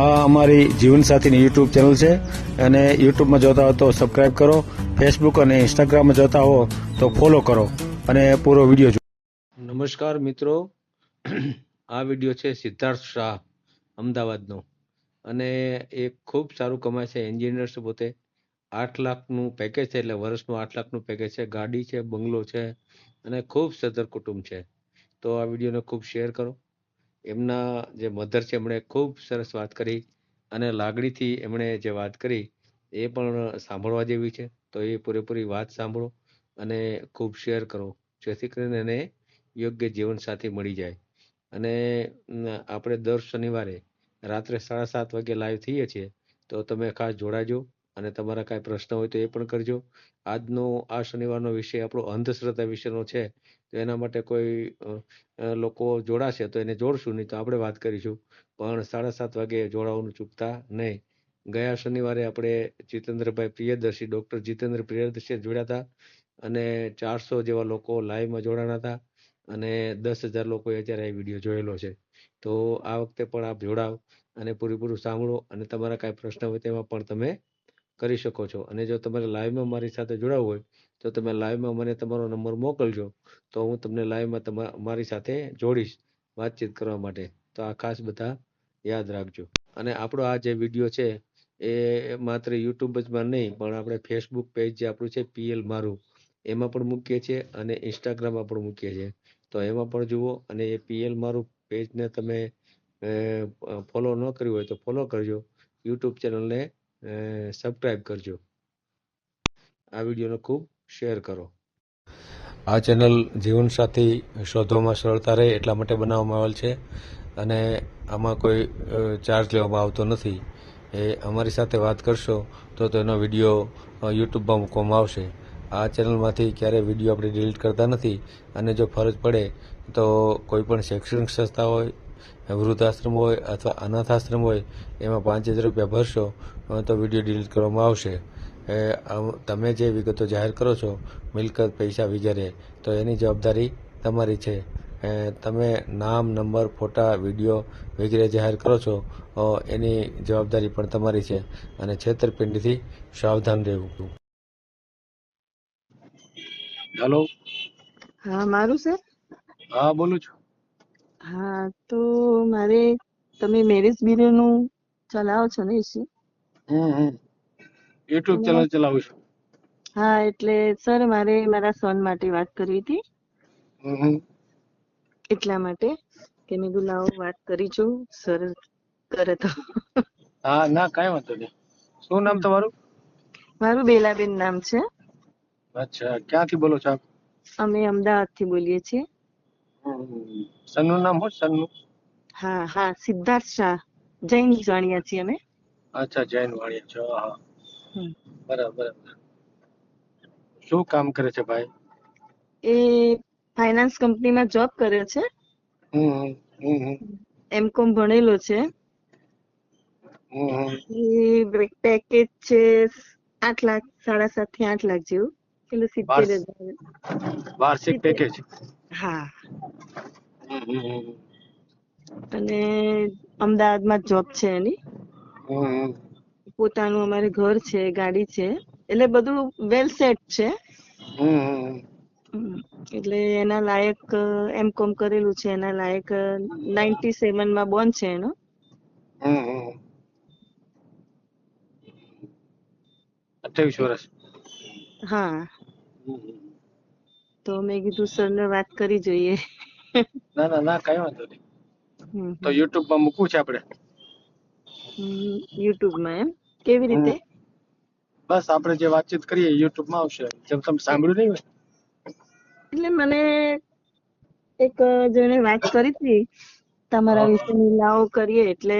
આ અમારી જીવનસાથીની YouTube channel છે. અને યુટ્યુબમાં જોતા હો તો સબસ્ક્રાઈબ કરો. ફેસબુક અને ઇન્સ્ટાગ્રામમાં જોતા હો તો ફોલો કરો. અને પૂરો વીડિયો જુઓ નમસ્કાર મિત્રો. આ વીડિયો છે સિદ્ધાર્થ શાહ, અમદાવાદનો. અને એ ખૂબ સારું કમાય છે એન્જિનિયર છે પોતે. આઠ લાખનું પેકેજ છે એટલે વર્ષનું આઠ લાખનું પેકેજ છે. ગાડી છે, બંગલો છે અને ખૂબ સદ્ધર કુટુંબ છે. તો આ વિડીયોને ખૂબ શેર કરો. એમના જે મધર છે, એમણે ખૂબ સરસ વાત કરી અને લાગણીથી એમણે જે વાત કરી એ પણ સાંભળવા જેવી છે. તો એ પૂરેપૂરી વાત સાંભળો અને ખૂબ શેર કરો. જેથી કરીને એને યોગ્ય જીવનસાથી મળી જાય. અને આપણે દર શનિવારે રાત્રે સાડા સાત વાગે લાઈવ થઈએ છીએ, તો તમે ખાસ જોડાજો. અને તમારા કાંઈ પ્રશ્ન હોય તો એ પણ કરજો. આજનો, આ શનિવારનો વિષય આપણો અંધશ્રદ્ધા વિશેનો છે, તો એના માટે કોઈ લોકો જોડાશે તો એને જોડશું, નહીં તો આપણે વાત કરીશું. પણ સાડા સાત વાગે જોડાવાનું ચૂકતા નહીં. ગયા શનિવારે આપણે જીતેન્દ્રભાઈ પ્રિયદર્શી, ડોક્ટર જીતેન્દ્ર પ્રિયદર્શી જોડ્યા હતા અને ચારસો જેવા લોકો લાઈવમાં જોડાણા હતા અને દસ હજાર લોકોએ અત્યારે આ વીડિયો જોયેલો છે. તો આ વખતે પણ આપ જોડાવ અને પૂરેપૂરું સાંભળો અને તમારા કાંઈ પ્રશ્ન હોય તેમાં પણ તમે કરી શકો છો. અને જો તમારે લાઈવમાં મારી સાથે જોડાવું હોય, તો તમે લાઈવમાં મને તમારો નંબર મોકલજો, તો હું તમને લાઈવમાં તમા, મારી સાથે જોડીશ વાતચીત કરવા માટે. તો આ ખાસ બધા યાદ રાખજો. અને આપણો આ જે વીડિયો છે, એ માત્ર યુટ્યુબ જ માં નહીં, પણ આપણે ફેસબુક પેજ જે આપણું છે પીએલ મારું, એમાં પણ મૂકીએ છીએ અને ઇન્સ્ટાગ્રામમાં પણ મૂકીએ છીએ. તો એમાં પણ જુઓ અને એ પીએલ મારું પેજને તમે ફોલો ન કર્યું હોય તો ફોલો કરજો. યુટ્યુબ ચેનલને સબસ્ક્રાઇબ કરજો. આ વિડીયોનો ખૂબ શેર કરો. આ ચેનલ જીવનસાથી શોધવામાં સરળતા રહે એટલા માટે બનાવવામાં આવેલ છે અને આમાં કોઈ ચાર્જ લેવામાં આવતો નથી. એ અમારી સાથે વાત કરશો તો તેનો વીડિયો યુટ્યુબમાં મૂકવામાં આવશે. આ ચેનલમાંથી ક્યારેય વીડિયો આપણે ડિલીટ કરતા નથી અને જો ફરજ પડે તો કોઈ પણ શૈક્ષણિક સંસ્થા હોય વૃદ્ધાશ્રમ હોય અથવા અનાથાશ્રમ હોય એમાં પાંચ હજાર રૂપિયા ભરશો તો વીડિયો ડિલીટ કરવામાં આવશે. એ તમે જે વિગતો જાહેર કરો છો મિલકત પૈસા વગેરે તો એની જવાબદારી તમારી છે. એ તમે નામ નંબર ફોટા વીડિયો વગેરે જાહેર કરો છો એની જવાબદારી પણ તમારી છે. અને છેતરપિંડીથી સાવધાન રહેવું. હેલો હા મારું સર હા બોલું છું. હા તો મારે તમે મેરેજ બ્યુરોનું ચલાવો છો ને હમ યુટ્યુબ ચેનલ ચલાવું છું. હા એટલે સર મારે મારા સન માટે વાત કરવી હતી. એટલા માટે કે મેં કીધું વાત કરી છું સર કરે તો. હા ના કાંઈ વાંધો નહીં. શું નામ તમારું? મારું બેલાબેન નામ છે. અચ્છા ક્યાંથી બોલો છો આપ? અમે અમદાવાદથી બોલીએ છીએ. સનનું નામ શું સનનું? હા હા સિદ્ધાર્થ શાહ. જૈન વાણિયા છીએ અમે. અચ્છા જૈન વાણિયા છો હા બરાબર શું કામ કરે છે ભાઈ? એ ફાઇનાન્સ કંપનીમાં જોબ કરે છે. એમ કોમ ભણેલો છે. એ પેકેજ છે આઠ લાખ સાડા સાતથી આઠ લાખ જેવું. એટલે સિત્તેર હજાર. વાર્ષિક પેકેજ? હા. અને અમદાવાદમાં જોબ છે એની. પોતાનું અમારે ઘર છે ગાડી છે એટલે બધું વેલ સેટ છે. એટલે એના લાયક એમ કોમ કરેલું છે એના લાયક નાઇન્ટી સેવનમાં બોન છે એનો. અઠ્યાવીસ વર્ષ હા. તો મેં કીધું સરને વાત કરી જોઈએ. ના ના ના કઈ વાંધો નહીં. તો યુટ્યુબમાં મૂકવું છે આપણે? હમ. યુટ્યુબમાં એમ? કેવી રીતે? બસ આપણે જે વાતચીત કરીએ યુટ્યુબમાં આવશે. જેમ તમે સાંભળ્યું નહીં એટલે મને એક જેને વાત કરી હતી તમારા. વિશે લાવો કરીએ એટલે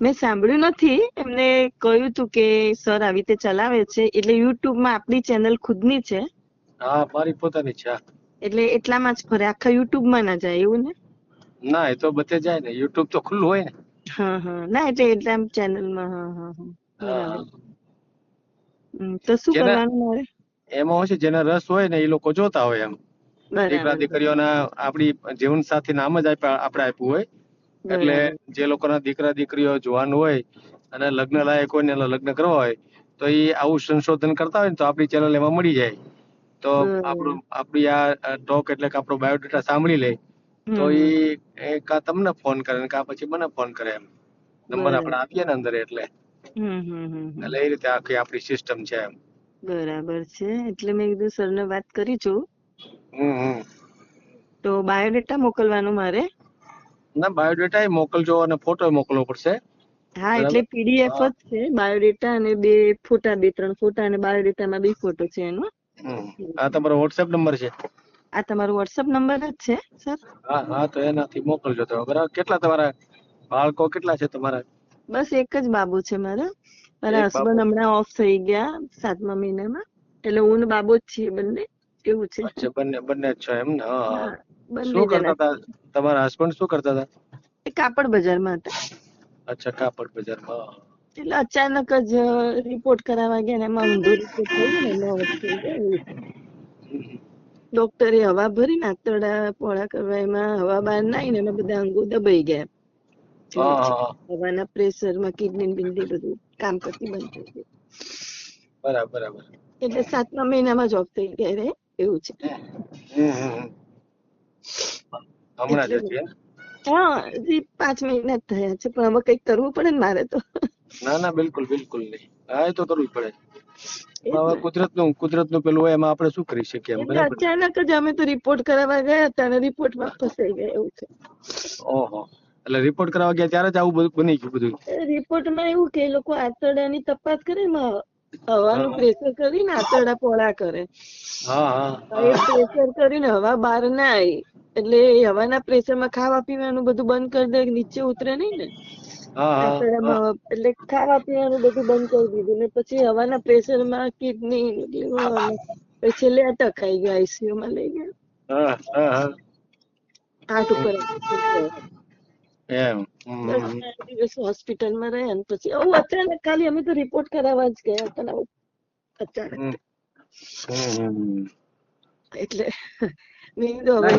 મેં સાંભળ્યું નથી. એમને કહ્યું હતું કે સર આવી રીતે ચલાવે છે. એટલે યુટ્યુબમાં આપણી ચેનલ ખુદની છે. હા મારી પોતાની છે હા. એટલે એટલામાં જ ફરે આખા યુટ્યુબમાં ના જાય એવું ને? ના એ તો બધે જાય ને youtube તો ખુલ્લું હોય ને. હા હા. ના એટલે એટલા ચેનલમાં માં હા હા. બરાબર. તો શું કરવાનું મારે? એમાં હોય છે જેને રસ હોય ને એ લોકો જોતા હોય એમ. દીકરા દીકરીઓના આપણી જીવન સાથી નામ જ આપણે આપ્યું હોય. એટલે જે લોકોના દીકરા દીકરીઓ જોવાનું હોય અને લગ્ન લાયક હોય ને લગ્ન કરવા હોય તો એ આવું સંશોધન કરતા હોય ને તો આપણી ચેનલ એમાં મળી જાય. તો આપણું આપણી આ ટોક એટલે કે આપણો બાયોડેટા સાંભળી લે તો એ કા તમને ફોન કરે ને કાં પછી મને ફોન કરે એમ. નંબર. આપણે આપીએ ને અંદર એટલે. એટલે એ રીતે આખી આપણી સિસ્ટમ છે એમ. બરાબર છે. એટલે મેં કીધું સર ને વાત કરી છું. તો બાયોડેટા મોકલવાનો મારે? ના બાયોડેટા એ મોકલજો અને ફોટો મોકલવો પડશે. હા એટલે પીડીએફ જ છે બાયોડેટા અને બે ફોટા બે ત્રણ ફોટા અને બાયોડેટામાં બે ફોટો છે એનો. આ તમારો whatsapp નંબર છે? આ તમારો વોટ્સઅપ નંબર જ છે sir હા હા તો એનાથી મોકલજો તો બરાબર? કેટલા તમારા બાળકો કેટલા છે તમારા? બસ એક જ બાબુ છે મારા. મારા હસબન્ડ હમણાં ઓફ થઈ ગયા સાતમા મહિનામાં. એટલે હું ને બાબુ જ છીએ બંને. એવું છે. અચ્છા બંને બંને જ છો એમ ને? હા શું કરતા હતા? તમારા હસબન્ડ શું કરતા હતા? કાપડ બજારમાં હતા. અચ્છા કાપડ બજારમાં. એટલે અચાનક જ રિપોર્ટ કરાવવા ગયા ને એમાં ઊંધો રિપોર્ટ થઈ ગયો ને એમાં થઈ ગયા. ડોક્ટરે હવા ભરી ને આંતરડા પોળા કરવા એમાં હવા બહાર ના ને એના બધા અંગો દબાઈ ગયા. હવાના પ્રેશરમાં કિડની બિંદી બધું કામ કરતી બંધ થઈ ગઈ બરાબર બરાબર એટલે સાતમા મહિનામાં જોબ થઈ ગયા રે એવું છે હમ હમ હમ. હમણાં જ હા પાંચ મહિના જ થયા છે પણ હવે કંઈક કરવું પડે ને મારે તો ના ના બિલકુલ બિલકુલ નહીં. હા એ તો કરવું જ પડે હવે કુદરત કુદરતનું કુદરતનું પેલું હોય એમાં આપણે શું કરી શકીએ એમ બરાબર? અચાનક જ અમે તો રિપોર્ટ કરાવવા ગયા હતા અને રિપોર્ટમાં ફસાઈ ગયા એવું છે. ઓહો. એટલે રિપોર્ટ કરાવવા ગયા ત્યારે જ આવું બધું બની ગયું બધું? રિપોર્ટમાં એવું કે એ લોકો આંતરડાની તપાસ કરે ને હવાનું નું પ્રેશર કરીને આંતરડા પહોળા કરે. હા હા. એ પ્રેશર કરીને હવા બહાર ના આવી. એટલે હવાના પ્રેશરમાં ખાવા પીવાનું બધું બંધ કરી દે નીચે ઉતરે નહીં ને. એટલે ખાવા પીવાનું બધું બંધ કરી દીધું ને પછી હવાના પ્રેશરમાં કિડની પછી છેલ્લે અટક આવી ગયો આઈસીયુ માં લઈ ગયા. હાર્ટ ઉપર એમ દિવસ હોસ્પિટલમાં રહ્યા ને પછી આવું અચાનક ખાલી અમે તો રિપોર્ટ કરાવવા જ ગયા હતા આવું. અચાનક. એટલે નહીં તો હવે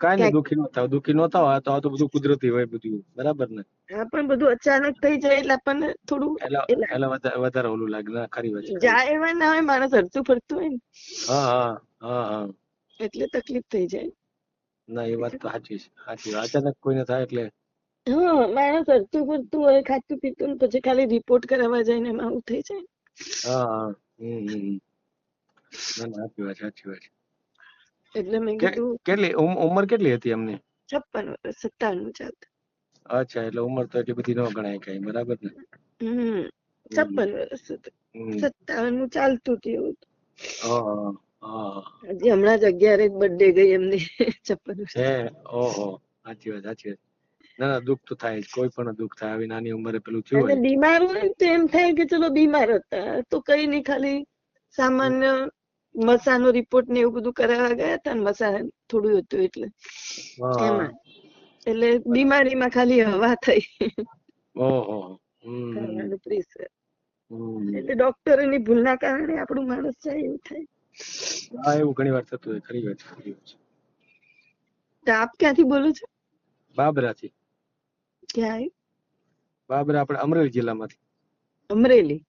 કાઈ નહીં દુખી નતા ન થાવ દુઃખી ન થાવ આ તો આ તો બધું કુદરતી હોય બધું. બરાબર ને? પણ બધું અચાનક થઈ જાય એટલે આપણને થોડું એટલે વધારે ઓલું લાગે ના ખરી વાત જાય એવા ના હોય માણસ હરતું ફરતું હોય ને. હા હા હા હા. એટલે તકલીફ થઈ જાય. ના એ વાત તો સાચી છે સાચી. અચાનક કોઈને થાય એટલે હા માણસ હરતું ફરતું હોય ખાતું પીતું પછી ખાલી રિપોર્ટ કરાવવા જાય ને એમાં આવું થઈ જાય. હા હા. હમ. ના સાચી વાત સાચી વાત એટલે મેં કીધું કેટલી ઉમ- ઉંમર કેટલી હતી એમની? છપ્પન વર્ષ સત્તાણું ચાલતું. અચ્છા એટલે ઉંમર તો એટલી બધી ન ગણાય કઈ બરાબર ને? હમ છપ્પન વર્ષ હતું સત્તાવનનું ચાલતું હતું એવું. હજી હમણાં જ અગિયારે બર્થડે ગઈ એમની છપ્પન વર્ષ. હે ઓહો સાચી વાત સાચી વાત. ના ના દુઃખ તો થાય જ કોઈ પણ દુઃખ થાય આવી નાની ઉંમરે પેલું થયું હોય. બીમાર હોય તો એમ થાય કે ચલો બીમાર હતા તો કઈ નહીં ખાલી સામાન્ય મસાનો રિપોર્ટ ને એવું બધું કરાવવા ગયા હતા ને મસા થોડું હતું એટલે. એમાં. એટલે બીમારીમાં ખાલી હવા થઈ. ઓહો. એટલે ડોક્ટરોની ભૂલના કારણે આપણું માણસ જાય એવું થાય. હા એવું ઘણી વાર થતું હોય ખરી વાત ખરી વાત છે. તો આપ ક્યાંથી બોલો છો? બાબરાથી. ક્યાં આવ્યું બાબરા આપણે અમરેલી જિલ્લામાંથી. અમરેલી?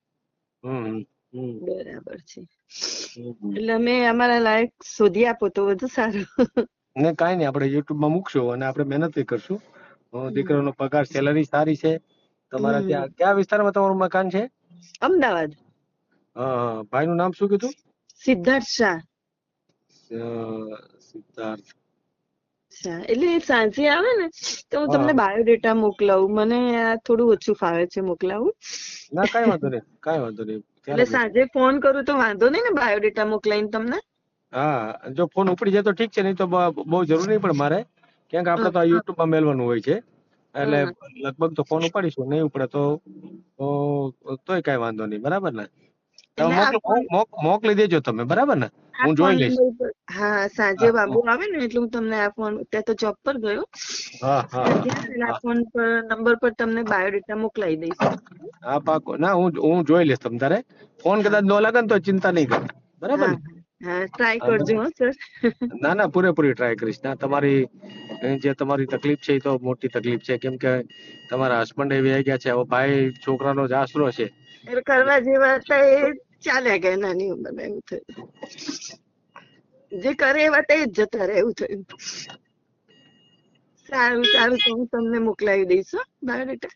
હમ બરાબર છે. એટલે અમે અમારા લાયક શોધી આપો તો વધુ સારું. ને કાઈ નઈ આપડે youtube યુટ્યુબમાં મુકશું અને આપણે મહેનત કરશું. અ, દીકરાનો પગાર salary સારી છે. તમારા ત્યાં કયા વિસ્તારમાં તમારું મકાન છે? અમદાવાદ. હા ભાઈ નું નામ શું કીધું? સિદ્ધાર્થ શાહ. સિદ્ધાર્થ. શાહ. એટલે સાંજે આવે ને તો હું હા. તમને બાયોડેટા મોકલાવું. મને આ થોડું ઓછું ફાવે છે મોકલાવું. ના કઈ વાંધો નહીં કઈ વાંધો નહીં. એટલે સાંજે ફોન કરું તો વાંધો નહીં ને બાયોડેટા મોકલાઈને તમને? હા જો ફોન ઉપડી જાય તો ઠીક છે નહીં તો બહુ જરૂર નહીં પણ મારે. કેમ કે આપણે તો આ હા. યુટ્યુબમાં મેલવાનું હોય છે. એટલે લગભગ તો ફોન ઉપાડીશું નહીં ઉપડે તો તોય કાંઈ વાંધો નહીં બરાબર ને? મોકલો- દેજો તમે બરાબર ને? હું જોઈ લઈશ. હા સાંજે બાબુ આવે ને એટલે હું તમને આ ફોન ત્યાં તો જોબ પર ગયો. હા હા. ફોન પર નંબર પર તમને બાયોડેટા મોકલાઈ દઈશ. હા પાકો ના હું હું જોઈ લઈશ તમ તારે. ફોન કદાચ ન લાગે ને તો ચિંતા નહીં કરે બરાબર ને? હા ટ્રાય કરજો હો સર ના ના પૂરેપૂરી ટ્રાય કરીશ. ના તમારી જે તમારી તકલીફ છે એ તો મોટી તકલીફ છે. કેમ કે તમારા હસબન્ડ એ વ્યાઈ ગયા છે હવે ભાઈ છોકરાનો જ આશરો છે. કરવા જેવા હતા એ ચાલ્યા ગયા નાની ઉંમરમાં એવું થયું. જે કરે એવા તે જ જતા રહે એવું થયું. સારું સારું તો હું તમને મોકલાવી દઈશ બાયોડેટા